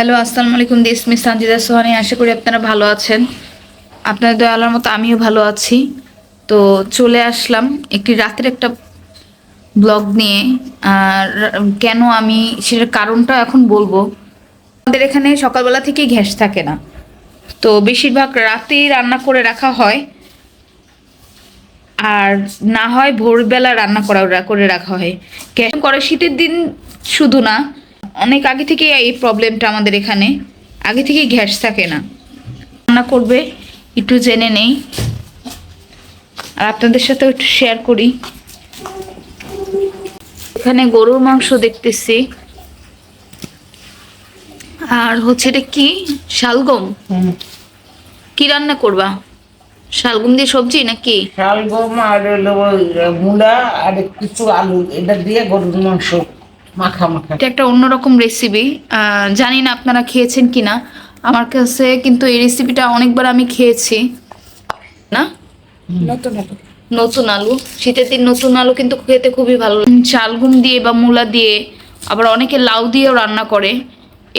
Hello, আসসালামু আলাইকুম, this miss Sanjida Sohani. আশা করি আপনারা ভালো আছেন। আপনাদের দয়ালার মতো আমিও ভালো আছি। তো চলে আসলাম একটি রাতের একটা ব্লগ নিয়ে। কেন আমি সেটার কারণটা এখন বলব। আমাদের এখানে সকালবেলা থেকেই গ্যাস থাকে না। তো বেশিরভাগ রাতেই রান্না করে রাখা হয়। আর না হয় ভোরবেলা রান্না করা, করে রাখা হয়। গ্যাস করে শীতের দিন শুধু না অনেক আগে থেকে এই প্রবলেমটা আমাদের এখানে। আগে থেকেই গ্যাস থাকে না। রান্না করবে একটু জেনে নেই। আর আপনাদের সাথে একটু শেয়ার করি। এখানে গরুর মাংস দেখতেছি। আর হচ্ছে এটা কি? শালগম? কি রান্না করবা? শালগম দিয়ে সবজি নাকি? শালগম আর মূলা আর কিছু আলু এটা দিয়ে গরুর মাংস। মাখা মাখা। এটা একটা অন্যরকম রেসিপি জানি না আপনারা খেয়েছেন কিনা। আমার কাছে কিন্তু এই রেসিপিটা অনেকবার আমি খেয়েছি। না? নতুন নতুন আলু। শীতের দিন নতুন আলু কিন্তু খেতে খুবই ভালো চালগুম দিয়ে বা মূলা দিয়ে আবার অনেকে লাউ দিয়েও রান্না করে।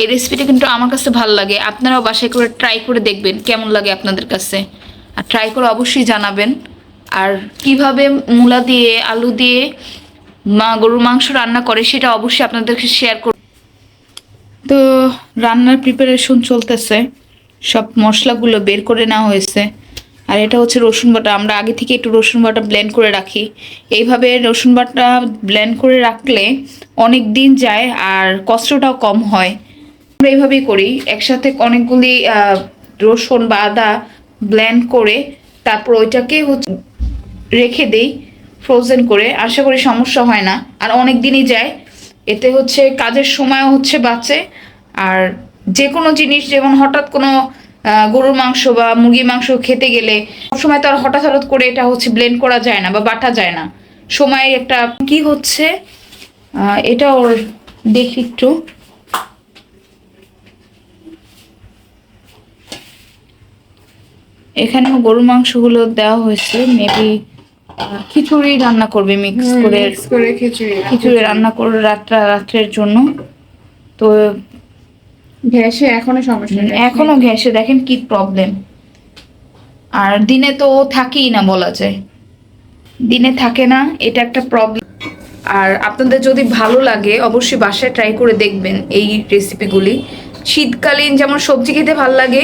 এই রেসিপিটা কিন্তু আমার কাছে ভালো লাগে। আপনারাও বাসায় করে ট্রাই করে দেখবেন কেমন লাগে আপনাদের কাছে। আর ট্রাই করে অবশ্যই জানাবেন। আর কীভাবে মূলা দিয়ে আলু দিয়ে মা গরুর মাংস রান্না করে, সেটা অবশ্যই আপনাদেরকে শেয়ার করব। তো রান্নার প্রিপারেশন চলতেছে। সব মশলাগুলো বের করে নেওয়া হয়েছে। আর এটা হচ্ছে রসুন বাটা। আমরা আগে থেকে একটু রসুন বাটা ব্লেন্ড করে রাখি। এইভাবে রসুন বাটা ব্লেন্ড করে রাখলে অনেক দিন যায় আর কষ্টটাও কম হয়। আমরা এইভাবেই করি। একসাথে অনেকগুলি রসুন বা আদা ব্লেন্ড করে তারপর ওইটাকে রেখে দেই। ফ্রোজেন করে, আশা করি সমস্যা হয় না। আর অনেক দিনই যায়। এতে হচ্ছে কাজের সময়ও হচ্ছে বাঁচে। আর যে কোনো জিনিস, যেমন হঠাৎ কোনো গরুর মাংস বা মুরগির মাংস খেতে গেলে, সবসময় তো আর হঠাৎ হঠাৎ করে এটা হচ্ছে ব্লেন্ড করা যায় না বা বাটা যায় না। সময়ের একটা কি হচ্ছে? এটা ওর দেখি একটু। এখানেও গরুর মাংসগুলো দেওয়া হয়েছে মেবি খিচুড়ি রান্না করবে মিক্স করে করে খিচুড়ি খিচুড়ি রান্না করে রাত্রা রাত্রের জন্য। তো গ্যাসে এখনও সমস্যা এখনও গ্যাসে দেখেন কি প্রবলেম আর দিনে তো থাকেই না বলা যায়। দিনে থাকে না এটা একটা প্রবলেম আর আপনাদের যদি ভালো লাগে অবশ্যই বাসায় ট্রাই করে দেখবেন এই রেসিপিগুলি শীতকালীন যেমন সবজি খেতে ভালো লাগে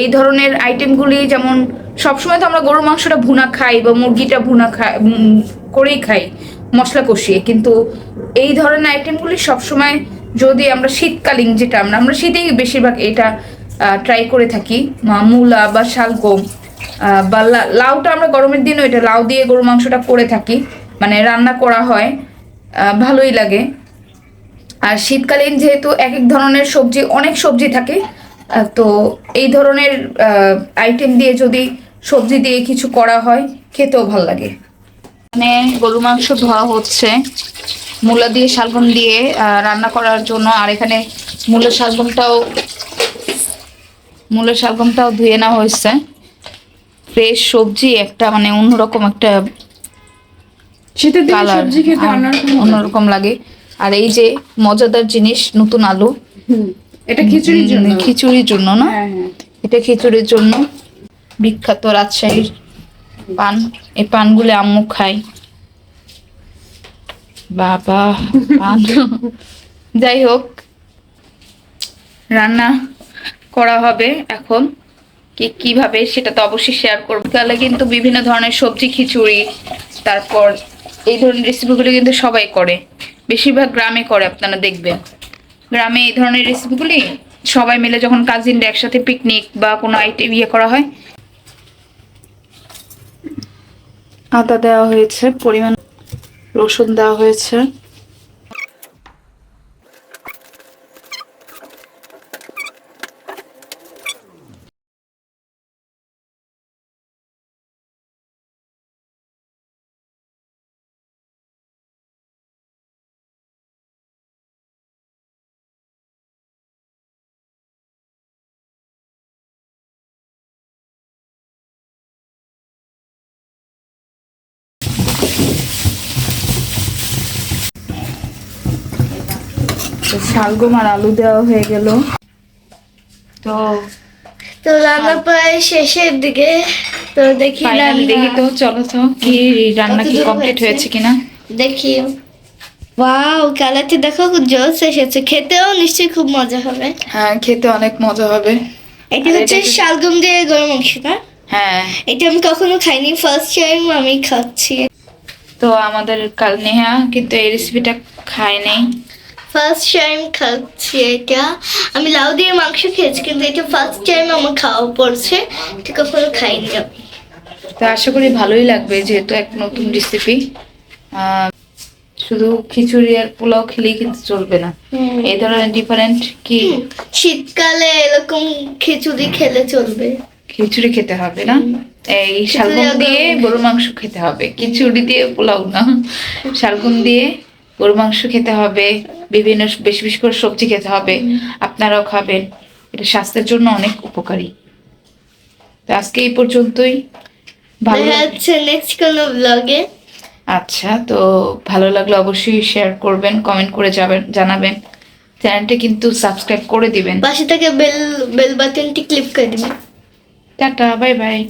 এই ধরনের আইটেমগুলি যেমন সবসময় তো আমরা গরুর মাংসটা ভুনা খাই বা মুরগিটা ভুনা খাই করেই খাই, মশলা কষিয়ে। কিন্তু এই ধরনের আইটেমগুলি সবসময় যদি আমরা শীতকালীন যেটা আমরা আমরা শীতেই বেশিরভাগ এটা ট্রাই করে থাকি। মূলা বা শালগম বা লাউটা আমরা গরমের দিনও এটা লাউ দিয়ে গরু মাংসটা করে থাকি। মানে রান্না করা হয় ভালোই লাগে। আর শীতকালীন যেহেতু এক এক ধরনের সবজি, অনেক সবজি থাকে তো এই ধরনের আইটেম দিয়ে যদি সবজি দিয়ে কিছু করা হয় খেতেও ভালো লাগে। মানে গরু মাংস ধোয়া হচ্ছে। মূলা দিয়ে শালগম দিয়ে রান্না করার জন্য আর এখানে মূলা শালগমটাও মূলা শালগমটাও ধুয়ে নেওয়া হয়েছে। ফ্রেশ সবজি একটা মানে অন্যরকম একটা কালার। অন্যরকম লাগে। আর এই যে মজাদার জিনিস নতুন আলু। এটা খিচুড়ির জন্য। খিচুড়ির জন্য না? হ্যাঁ হ্যাঁ। এটা খিচুড়ির জন্য। বিখ্যাত রাজশাহীর পান, এই পানগুলো আম্মু খাই বাবা, পান। যাই হোক, রান্না করা হবে এখন। কি কীভাবে সেটা তো অবশ্যই শেয়ার করব। তাহলে কিন্তু বিভিন্ন ধরনের সবজি, খিচুড়ি, তারপর এই ধরনের রেসিপিগুলো কিন্তু সবাই করে। বেশিরভাগ গ্রামে করে, আপনারা দেখবেন। গ্রামে এই ধরনের রেসিপিগুলি সবাই মিলে যখন কাজিনরা একসাথে পিকনিক বা কোনো আইটেম ইয়ে করা হয় আদা দেওয়া হয়েছে পরিমাণ রসুন দেওয়া হয়েছে। তো শালগম আর আলু দেওয়া হয়ে গেল। তো তো রান্না প্রায় শেষের দিকে। তো দেখি দেখি তো চলো তো কি রান্না কি কমপ্লিট হয়েছে? কিনা? দেখি। ওয়াও কালারটি দেখো জোস এসেছে। খেতেও নিশ্চয়ই খুব মজা হবে। হ্যাঁ খেতে অনেক মজা হবে। এটা হচ্ছে শালগম দিয়ে গরম মাংস না? হ্যাঁ। এটা আমি কখনো খাইনি ফার্স্ট টাইম আমি খাচ্ছি। তো আমাদের কাল নেহা কিন্তু এই রেসিপিটা খায় নেই ফার্স্ট টাইম খাচ্ছি এটা। আমি লাউ দিয়ে মাংস খেয়েছি কিন্তু এটা ফার্স্ট টাইম আমার খাওয়া পড়ছে। এটা কখনো খাইনি আমি। তো আশা করি ভালোই লাগবে যেহেতু এক নতুন রেসিপি শুধু খিচুড়ি আর পোলাও খেলেই কিন্তু চলবে না। এই ধরনের ডিফারেন্ট কি? শীতকালে এরকম খিচুড়ি খেলে চলবে। খিচুড়ি খেতে হবে না? এই শালগম দিয়ে গরু মাংস খেতে হবে। খিচুড়ি দিয়ে পোলাও না। শালগম দিয়ে গরু মাংস খেতে হবে বিভিন্ন বেশি বেশি করে সবজি খেতে হবে আপনারাও খাবেন। এটা স্বাস্থ্যের জন্য অনেক উপকারী। তো আজকে এই পর্যন্তই। ভালো দেখা লাগ- নেক্সট কোনো ব্লগে আচ্ছা তো ভালো লাগলে অবশ্যই শেয়ার করবেন কমেন্ট করে যাবেন জানাবেন। চ্যানেলটা কিন্তু সাবস্ক্রাইব করে দিবেন। পাশে থেকে বেল বেল বাটনটি ক্লিক করে দিবেন। Tata bye bye